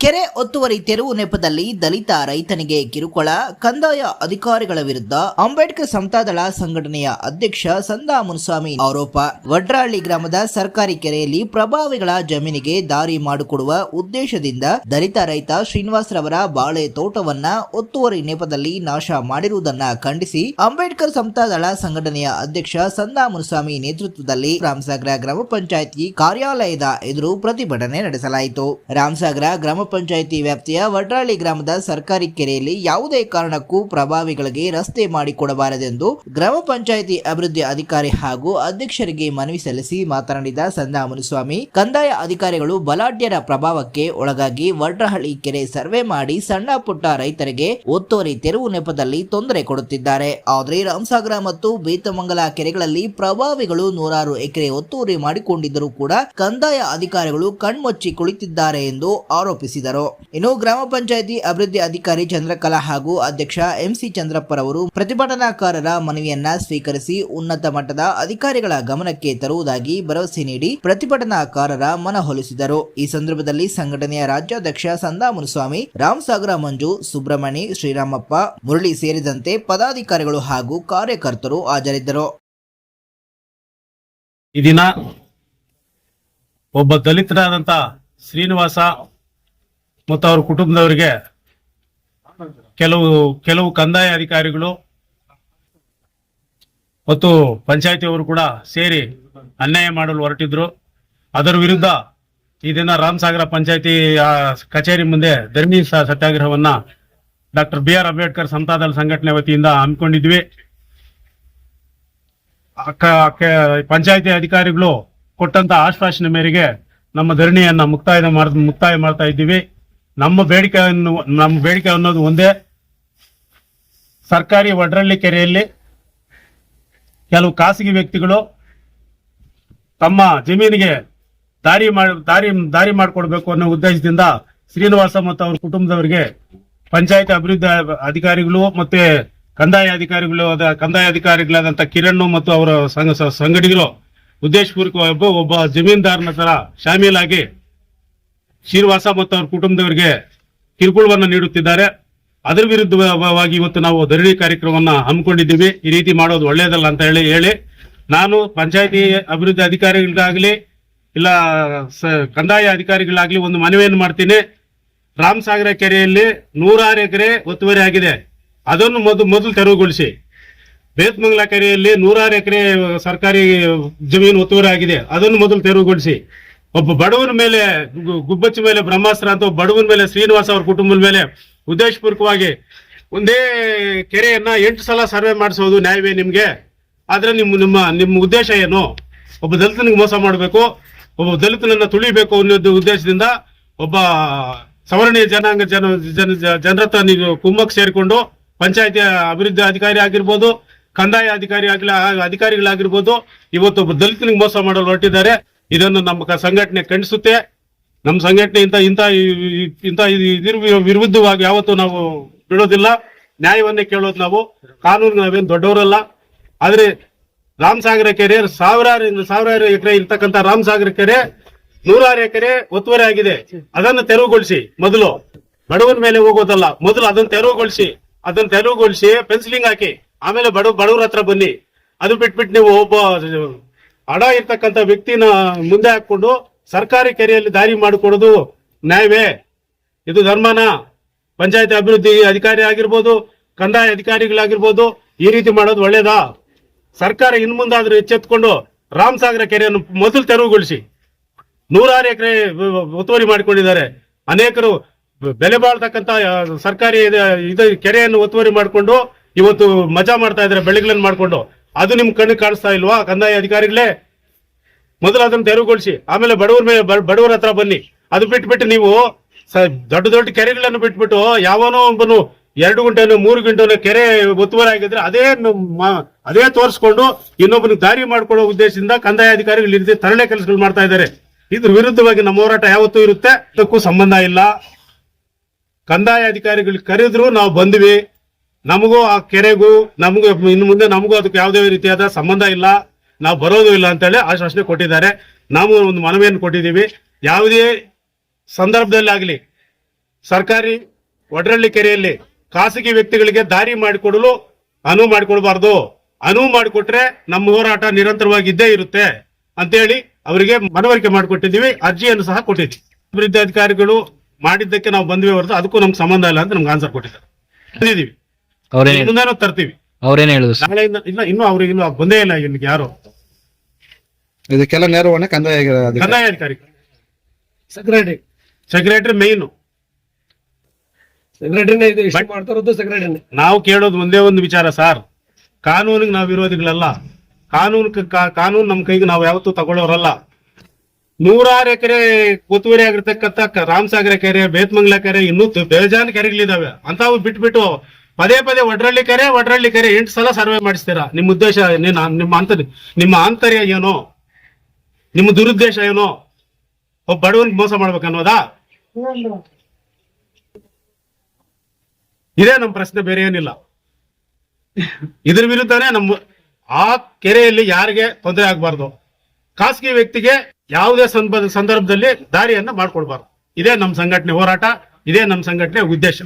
ಕೆರೆ ಒತ್ತುವರಿ ತೆರವು ನೆಪದಲ್ಲಿ ದಲಿತ ರೈತನಿಗೆ ಕಿರುಕುಳ, ಕಂದಾಯ ಅಧಿಕಾರಿಗಳ ವಿರುದ್ಧ ಅಂಬೇಡ್ಕರ್ ಸಮತಾದಳ ಸಂಘಟನೆಯ ಅಧ್ಯಕ್ಷ ಸಂದಾ ಮುನ್ಸ್ವಾಮಿ ಆರೋಪ. ವಡ್ರಾಳ್ಳಿ ಗ್ರಾಮದ ಸರ್ಕಾರಿ ಕೆರೆಯಲ್ಲಿ ಪ್ರಭಾವಿಗಳ ಜಮೀನಿಗೆ ದಾರಿ ಮಾಡಿಕೊಡುವ ಉದ್ದೇಶದಿಂದ ದಲಿತ ರೈತ ಶ್ರೀನಿವಾಸರವರ ಬಾಳೆ ತೋಟವನ್ನ ಒತ್ತುವರಿ ನೆಪದಲ್ಲಿ ನಾಶ ಮಾಡಿರುವುದನ್ನ ಖಂಡಿಸಿ ಅಂಬೇಡ್ಕರ್ ಸಮತಾದಳ ಸಂಘಟನೆಯ ಅಧ್ಯಕ್ಷ ಸಂದಾ ಮುನಸ್ವಾಮಿ ನೇತೃತ್ವದಲ್ಲಿ ರಾಮಸಾಗರ ಗ್ರಾಮ ಪಂಚಾಯತಿ ಕಾರ್ಯಾಲಯದ ಎದುರು ಪ್ರತಿಭಟನೆ ನಡೆಸಲಾಯಿತು. ರಾಮಸಾಗರ ಗ್ರಾಮ ಪಂಚಾಯಿತಿ ವ್ಯಾಪ್ತಿಯ ವಡ್ರಾಳಿ ಗ್ರಾಮದ ಸರ್ಕಾರಿ ಕೆರೆಯಲ್ಲಿ ಯಾವುದೇ ಕಾರಣಕ್ಕೂ ಪ್ರಭಾವಿಗಳಿಗೆ ರಸ್ತೆ ಮಾಡಿಕೊಡಬಾರದೆಂದು ಗ್ರಾಮ ಪಂಚಾಯಿತಿ ಅಭಿವೃದ್ಧಿ ಅಧಿಕಾರಿ ಹಾಗೂ ಅಧ್ಯಕ್ಷರಿಗೆ ಮನವಿ ಸಲ್ಲಿಸಿ ಮಾತನಾಡಿದ ಸಂದಾ ಮುನಿಸ್ವಾಮಿ ಕಂದಾಯ ಅಧಿಕಾರಿಗಳು ಬಲಾಢ್ಯರ ಪ್ರಭಾವಕ್ಕೆ ಒಳಗಾಗಿ ವಡ್ರಹಳ್ಳಿ ಕೆರೆ ಸರ್ವೆ ಮಾಡಿ ಸಣ್ಣ ಪುಟ್ಟ ರೈತರಿಗೆ ಒತ್ತುವರಿ ತೆರವು ನೆಪದಲ್ಲಿ ತೊಂದರೆ ಕೊಡುತ್ತಿದ್ದಾರೆ. ಆದರೆ ರಾಮಸಾಗರ ಮತ್ತು ಬೇತಮಂಗಲ ಕೆರೆಗಳಲ್ಲಿ ಪ್ರಭಾವಿಗಳು ನೂರಾರು ಎಕರೆ ಒತ್ತುವರಿ ಮಾಡಿಕೊಂಡಿದ್ದರೂ ಕೂಡ ಕಂದಾಯ ಅಧಿಕಾರಿಗಳು ಕಣ್ಮುಚ್ಚಿ ಕುಳಿತಿದ್ದಾರೆ ಎಂದು ಆರೋಪಿಸಿದರು ಇನ್ನು ಗ್ರಾಮ ಪಂಚಾಯಿತಿ ಅಭಿವೃದ್ಧಿ ಅಧಿಕಾರಿ ಚಂದ್ರಕಲಾ ಹಾಗೂ ಅಧ್ಯಕ್ಷ ಎಂಸಿ ಚಂದ್ರಪ್ಪರವರು ಪ್ರತಿಭಟನಾಕಾರರ ಮನವಿಯನ್ನ ಸ್ವೀಕರಿಸಿ ಉನ್ನತ ಮಟ್ಟದ ಅಧಿಕಾರಿಗಳ ಗಮನಕ್ಕೆ ತರುವುದಾಗಿ ಭರವಸೆ ನೀಡಿ ಪ್ರತಿಭಟನಾಕಾರರ ಮನವೊಲಿಸಿದರು ಈ ಸಂದರ್ಭದಲ್ಲಿ ಸಂಘಟನೆಯ ರಾಜ್ಯಾಧ್ಯಕ್ಷ ಸಂದಾ ಮುನಿಸ್ವಾಮಿ, ರಾಮಸಾಗರ ಮಂಜು, ಸುಬ್ರಹ್ಮಣಿ, ಶ್ರೀರಾಮಪ್ಪ ಮುರಳಿ ಸೇರಿದಂತೆ ಪದಾಧಿಕಾರಿಗಳು ಹಾಗೂ ಕಾರ್ಯಕರ್ತರು ಹಾಜರಿದ್ದರು. ಈ ದಿನ ಒಬ್ಬ ದಲಿತರಾದಂತ ಶ್ರೀನಿವಾಸ ಮತ್ತು ಅವ್ರ ಕುಟುಂಬದವರಿಗೆ ಕೆಲವು ಕೆಲವು ಕಂದಾಯ ಅಧಿಕಾರಿಗಳು ಮತ್ತು ಪಂಚಾಯತಿಯವರು ಕೂಡ ಸೇರಿ ಅನ್ಯಾಯ ಮಾಡಲು ಹೊರಟಿದ್ರು. ಅದರ ವಿರುದ್ಧ ಈ ದಿನ ರಾಮಸಾಗರ ಪಂಚಾಯತಿ ಕಚೇರಿ ಮುಂದೆ ಧರ್ಮಿ ಸತ್ಯಾಗ್ರಹವನ್ನ ಡಾಕ್ಟರ್ ಬಿ ಆರ್ ಅಂಬೇಡ್ಕರ್ ಸಂತಾದಳ ಸಂಘಟನೆ ವತಿಯಿಂದ ಹಮ್ಮಿಕೊಂಡಿದ್ವಿ. ಪಂಚಾಯತಿ ಅಧಿಕಾರಿಗಳು ಕೊಟ್ಟಂತ ಆಶ್ವಾಸನೆ ಮೇರೆಗೆ ನಮ್ಮ ಧರಣಿಯನ್ನ ಮುಕ್ತಾಯ ಮುಕ್ತಾಯ ಮಾಡ್ತಾ ಇದ್ದೀವಿ. ನಮ್ಮ ಬೇಡಿಕೆಯನ್ನು ನಮ್ಮ ಬೇಡಿಕೆ ಅನ್ನೋದು ಒಂದೇ ಸರ್ಕಾರಿ ವಡ್ರಳ್ಳಿ ಕೆರೆಯಲ್ಲಿ ಕೆಲವು ಖಾಸಗಿ ವ್ಯಕ್ತಿಗಳು ತಮ್ಮ ಜಮೀನಿಗೆ ದಾರಿ ಮಾಡಿ ದಾರಿ ದಾರಿ ಮಾಡಿಕೊಡ್ಬೇಕು ಅನ್ನೋ ಉದ್ದೇಶದಿಂದ ಶ್ರೀನಿವಾಸ ಮತ್ತು ಅವ್ರ ಕುಟುಂಬದವರಿಗೆ ಪಂಚಾಯತ್ ಅಭಿವೃದ್ಧಿ ಅಧಿಕಾರಿಗಳು ಮತ್ತೆ ಕಂದಾಯ ಅಧಿಕಾರಿಗಳು ಕಂದಾಯ ಅಧಿಕಾರಿಗಳಾದಂತ ಕಿರಣ್ ಮತ್ತು ಅವರ ಸಂಘ ಸ- ಸಂಗಡಿಗರು ಉದ್ದೇಶಪೂರ್ವಕ ಒಬ್ಬ ಒಬ್ಬ ಜಮೀನ್ದಾರನ ತರ ಶಾಮೀಲಾಗಿ ಶ್ರೀನಿವಾಸ ಮತ್ತು ಅವ್ರ ಕುಟುಂಬದವರಿಗೆ ಕಿರುಕುಳವನ್ನು ನೀಡುತ್ತಿದ್ದಾರೆ. ಅದರ ವಿರುದ್ಧವಾಗಿ ಇವತ್ತು ನಾವು ಧರಣಿ ಕಾರ್ಯಕ್ರಮವನ್ನು ಹಮ್ಮಿಕೊಂಡಿದ್ದೀವಿ. ಈ ರೀತಿ ಮಾಡೋದು ಒಳ್ಳೆಯದಲ್ಲ ಅಂತ ಹೇಳಿ ಹೇಳಿ. ನಾನು ಪಂಚಾಯತಿ ಅಭಿವೃದ್ಧಿ ಅಧಿಕಾರಿಗಳಿಗಾಗಲಿ, ಇಲ್ಲ ಕಂದಾಯ ಅಧಿಕಾರಿಗಳಾಗಲಿ ಒಂದು ಮನವಿಯನ್ನು ಮಾಡ್ತೀನಿ. ರಾಮಸಾಗರ ಕೆರೆಯಲ್ಲಿ ನೂರಾರು ಎಕರೆ ಒತ್ತುವರಿ ಆಗಿದೆ. ಅದನ್ನು ಮೊದಲು ಮೊದಲು ತೆರವುಗೊಳಿಸಿ. ಬೇತ್ಮಂಗಲ ಕೆರೆಯಲ್ಲಿ ನೂರಾರು ಎಕರೆ ಸರ್ಕಾರಿ ಜಮೀನು ಒತ್ತುವರಿ ಆಗಿದೆ. ಅದನ್ನು ಮೊದಲು ತೆರವುಗೊಳಿಸಿ. ಒಬ್ಬ ಬಡವನ ಮೇಲೆ ಗುಬ್ಬಚ್ಚಿ ಮೇಲೆ ಬ್ರಹ್ಮಾಸ್ತ್ರ ಅಂತ ಬಡವನ ಮೇಲೆ ಶ್ರೀನಿವಾಸ ಅವ್ರ ಕುಟುಂಬದ ಮೇಲೆ ಉದ್ದೇಶಪೂರ್ವಕವಾಗಿ ಒಂದೇ ಕೆರೆಯನ್ನ ಎಂಟು ಸಲ ಸರ್ವೆ ಮಾಡಿಸೋದು ನ್ಯಾಯವೇ ನಿಮ್ಗೆ? ಆದ್ರೆ ನಿಮ್ಮ ನಿಮ್ಮ ನಿಮ್ಮ ಉದ್ದೇಶ ಏನು? ಒಬ್ಬ ದಲಿತನಿಗೆ ಮೋಸ ಮಾಡಬೇಕು, ಒಬ್ಬ ದಲಿತನನ್ನ ತುಳಿಬೇಕು ಅನ್ನೋದು ಉದ್ದೇಶದಿಂದ ಒಬ್ಬ ಸವರ್ಣೀಯ ಜನಾಂಗ ಜನ ಜನ, ಜನರ ಹತ್ರ ನೀವು ಕುಮ್ಮಕ್ ಸೇರಿಕೊಂಡು ಪಂಚಾಯತಿ ಅಭಿವೃದ್ಧಿ ಅಧಿಕಾರಿ ಆಗಿರ್ಬೋದು, ಕಂದಾಯ ಅಧಿಕಾರಿ ಆಗಲಿ, ಅಧಿಕಾರಿಗಳಾಗಿರ್ಬೋದು, ಇವತ್ತು ಒಬ್ಬ ದಲಿತನಿಗೆ ಮೋಸ ಮಾಡಲು ಹೊರಟಿದ್ದಾರೆ. ಇದನ್ನು ನಮ್ಮ ಸಂಘಟನೆ ಖಂಡಿಸುತ್ತೆ. ನಮ್ಮ ಸಂಘಟನೆ ಇಂತ ಇಂಥ ಇಂತ ಇದ್ರ ವಿರುದ್ಧವಾಗಿ ಯಾವತ್ತೂ ನಾವು ಬಿಡೋದಿಲ್ಲ. ನ್ಯಾಯವನ್ನೇ ಕೇಳೋದು ನಾವು. ಕಾನೂನು ನಾವೇನು ದೊಡ್ಡವರಲ್ಲ. ಆದರೆ ರಾಮಸಾಗರ ಕೆರೆ ಸಾವಿರಾರು ಸಾವಿರಾರು ಎಕರೆ ಇರ್ತಕ್ಕಂಥ ರಾಮಸಾಗರ ಕೆರೆ ನೂರಾರು ಎಕರೆ ಒತ್ತುವರಿ ಆಗಿದೆ. ಅದನ್ನು ತೆರವುಗೊಳಿಸಿ ಮೊದಲು. ಬಡವನ ಮೇಲೆ ಹೋಗೋದಲ್ಲ. ಮೊದಲು ಅದನ್ನು ತೆರವುಗೊಳಿಸಿ. ಅದನ್ನು ತೆರವುಗೊಳಿಸಿ ಪೆನ್ಸಿಲಿಂಗ್ ಹಾಕಿ. ಆಮೇಲೆ ಬಡ ಬಡವ್ರ ಹತ್ರ ಬನ್ನಿ. ಅದು ಬಿಟ್ಬಿಟ್ಟು ನೀವು ಒಬ್ಬ ಹಡ ಇರ್ತಕ್ಕಂಥ ವ್ಯಕ್ತಿನ ಮುಂದೆ ಹಾಕೊಂಡು ಸರ್ಕಾರಿ ಕೆರೆಯಲ್ಲಿ ದಾರಿ ಮಾಡಿಕೊಡೋದು ನ್ಯಾಯವೇ? ಇದು ಧರ್ಮನ? ಪಂಚಾಯತ್ ಅಭಿವೃದ್ಧಿ ಅಧಿಕಾರಿ ಆಗಿರ್ಬೋದು, ಕಂದಾಯ ಅಧಿಕಾರಿಗಳಾಗಿರ್ಬೋದು, ಈ ರೀತಿ ಮಾಡೋದು ಒಳ್ಳೇದಾ? ಸರ್ಕಾರ ಇನ್ ಮುಂದಾದ್ರೂ ಎಚ್ಚೆತ್ಕೊಂಡು ರಾಮಸಾಗರ ಕೆರೆಯನ್ನು ಮೊದಲು ತೆರವುಗೊಳಿಸಿ. ನೂರಾರು ಎಕರೆ ಒತ್ತುವರಿ ಮಾಡಿಕೊಂಡಿದ್ದಾರೆ. ಅನೇಕರು ಬೆಲೆ ಬಾಳ್ತಕ್ಕಂತ ಸರ್ಕಾರಿ ಇದು ಕೆರೆಯನ್ನು ಒತ್ತುವರಿ ಮಾಡಿಕೊಂಡು ಇವತ್ತು ಮಜಾ ಮಾಡ್ತಾ ಇದ್ದಾರೆ, ಬೆಳೆಗಳನ್ನು ಮಾಡಿಕೊಂಡು. ಅದು ನಿಮ್ ಕಣ್ಣಿಗೆ ಕಾಣಿಸ್ತಾ ಇಲ್ವಾ? ಕಂದಾಯ ಅಧಿಕಾರಿಗಳೇ? ಮೊದಲು ಅದನ್ನು ತೆರವುಗೊಳಿಸಿ. ಆಮೇಲೆ ಬಡವರ ಮೇಲೆ ಬಡವರ ಹತ್ರ ಬನ್ನಿ. ಅದು ಬಿಟ್ಬಿಟ್ಟು ನೀವು ದೊಡ್ಡ ದೊಡ್ಡ ಕೆರೆಗಳನ್ನು ಬಿಟ್ಬಿಟ್ಟು ಯಾವನೋ ಒಬ್ಬನು ಎರಡು ಗಂಟೆನೋ, ಮೂರು ಗಂಟೆನೋ ಕೆರೆ ಒತ್ತುವರಿ ಆಗಿದ್ರೆ ಅದೇ ಅದೇ ತೋರಿಸ್ಕೊಂಡು ಇನ್ನೊಬ್ಬನಿಗೆ ದಾರಿ ಮಾಡ್ಕೊಳ್ಳೋ ಉದ್ದೇಶದಿಂದ ಕಂದಾಯ ಅಧಿಕಾರಿಗಳು ಈ ತರಳೆ ಕೆಲಸಗಳು ಮಾಡ್ತಾ ಇದ್ದಾರೆ. ಇದ್ರ ವಿರುದ್ಧವಾಗಿ ನಮ್ಮ ಹೋರಾಟ ಯಾವತ್ತೂ ಇರುತ್ತೆ ಅದಕ್ಕೂ ಸಂಬಂಧ ಇಲ್ಲ. ಕಂದಾಯ ಅಧಿಕಾರಿಗಳು ಕರೆದ್ರು ನಾವು ಬಂದ್ವಿ. ನಮಗೂ ಆ ಕೆರೆಗೂ, ನಮಗೂ ಇನ್ನು ಮುಂದೆ ನಮಗೂ ಅದಕ್ಕೆ ಯಾವುದೇ ರೀತಿಯಾದ ಸಂಬಂಧ ಇಲ್ಲ. ನಾವು ಬರೋದು ಇಲ್ಲ ಅಂತೇಳಿ ಆಶ್ವಾಸನೆ ಕೊಟ್ಟಿದ್ದಾರೆ. ನಾವು ಒಂದು ಮನವಿಯನ್ನು ಕೊಟ್ಟಿದ್ದೀವಿ. ಯಾವುದೇ ಸಂದರ್ಭದಲ್ಲಿ ಆಗಲಿ, ಸರ್ಕಾರಿ ಒಡ್ರಳ್ಳಿ ಕೆರೆಯಲ್ಲಿ ಖಾಸಗಿ ವ್ಯಕ್ತಿಗಳಿಗೆ ದಾರಿ ಮಾಡಿಕೊಡಲು ಅನುವು ಮಾಡಿಕೊಡಬಾರ್ದು. ಅನುವು ಮಾಡಿಕೊಟ್ರೆ ನಮ್ಮ ಹೋರಾಟ ನಿರಂತರವಾಗಿ ಇದ್ದೇ ಇರುತ್ತೆ ಅಂತೇಳಿ ಅವರಿಗೆ ಮನವರಿಕೆ ಮಾಡಿಕೊಟ್ಟಿದ್ದೀವಿ. ಅರ್ಜಿಯನ್ನು ಸಹ ಕೊಟ್ಟಿದ್ವಿ ಅಭಿವೃದ್ಧಿ ಅಧಿಕಾರಿಗಳು ಮಾಡಿದ್ದಕ್ಕೆ ನಾವು ಬಂದ್ವಿ ಹೊರತು ಅದಕ್ಕೂ ನಮ್ಗೆ ಸಂಬಂಧ ಇಲ್ಲ ಅಂತ ನಮ್ಗೆ ಆನ್ಸರ್ ಕೊಟ್ಟಿದ್ದಾರೆ. ಬಂದಿದ್ದೀವಿ. ಅವ್ರೇನ್ ತರ್ತೀವಿ. ಅವ್ರೇನ್ ಹೇಳಿದ್ರು ಸರ್? ನಾಳೆಯಿಂದ ಇಲ್ಲ ಇನ್ನು ಅವ್ರಿಗೆ ಇನ್ನು ಬಂದೇ ಇಲ್ಲ ಇಲ್ಲಿಗೆ ಯಾರು. ಇದಕ್ಕೆಲ್ಲ ನೆರವಣೆ ಕಂದಾಯ ಅಧಿಕಾರಿ ಕಂದಾಯ ಅಧಿಕಾರಿ. ಸೆಕ್ರೆಟರಿ ಸೆಕ್ರೆಟರಿ ಮೇನ್ ಸೆಕ್ರೆಟರಿನೇ ಇದು ಇಷ್ಟು ಮಾಡ್ತಾ ಇರೋದು ಸೆಕ್ರೆಟರಿನೇ ನಾವು ಕೇಳೋದು ಒಂದೇ ಒಂದು ವಿಚಾರ ಸರ್. ಕಾನೂನಿಗೆ ನಾವು ವಿರೋಧಿಗಳಲ್ಲ. ಕಾನೂನು ಕಾನೂನು ನಮ್ಮ ಕೈಗೆ ನಾವು ಯಾವತ್ತೂ ತಗೊಳ್ಳೋರಲ್ಲ. ನೂರಾರು ಎಕರೆ ಕೊತ್ತುವರಿ ಆಗಿರ್ತಕ್ಕಂಥ ಕ- ರಾಮಸಾಗರ ಕೆರೆ ಬೇತ್ಮಂಗ್ಲ ಕೆರೆ ಇನ್ನೂ ತ- ಬೇಜಾನ್ ಕೆರೆಗಳಿದಾವೆ. ಅಂತಾವು ಬಿಟ್ಬಿಟ್ಟು ಪದೇ ಪದೇ ಒಡ್ರಳ್ಳಿ ಕೆರೆ ಒಡ್ರಳ್ಳಿ ಕೆರೆ ಎಂಟು ಸಲ ಸರ್ವೆ ಮಾಡಿಸ್ತೀರಾ? ನಿಮ್ಮ ಉದ್ದೇಶ ನಿಮ್ಮ ಅಂತರ್ ನಿಮ್ಮ ಆಂತರ್ಯ ಏನೋ? ನಿಮ್ಮ ದುರುದ್ದೇಶ ಏನೋ? ಒಬ್ಬ ಬಡವನ್ಗೆ ಮೋಸ ಮಾಡ್ಬೇಕನ್ನೋದಾ? ಇದೇ ನಮ್ಮ ಪ್ರಶ್ನೆ, ಬೇರೆ ಏನಿಲ್ಲ. ಇದ್ರ ವಿರುದ್ಧನೇ ನಮ್ಮ ಆ ಕೆರೆಯಲ್ಲಿ ಯಾರಿಗೆ ತೊಂದರೆ ಆಗಬಾರ್ದು? ಖಾಸಗಿ ವ್ಯಕ್ತಿಗೆ ಯಾವುದೇ ಸಂದರ್ಭದಲ್ಲಿ ದಾರಿಯನ್ನ ಮಾಡ್ಕೊಡ್ಬಾರ್ದು ಇದೇ ನಮ್ಮ ಸಂಘಟನೆ ಹೋರಾಟ, ಇದೇ ನಮ್ಮ ಸಂಘಟನೆ ಉದ್ದೇಶ.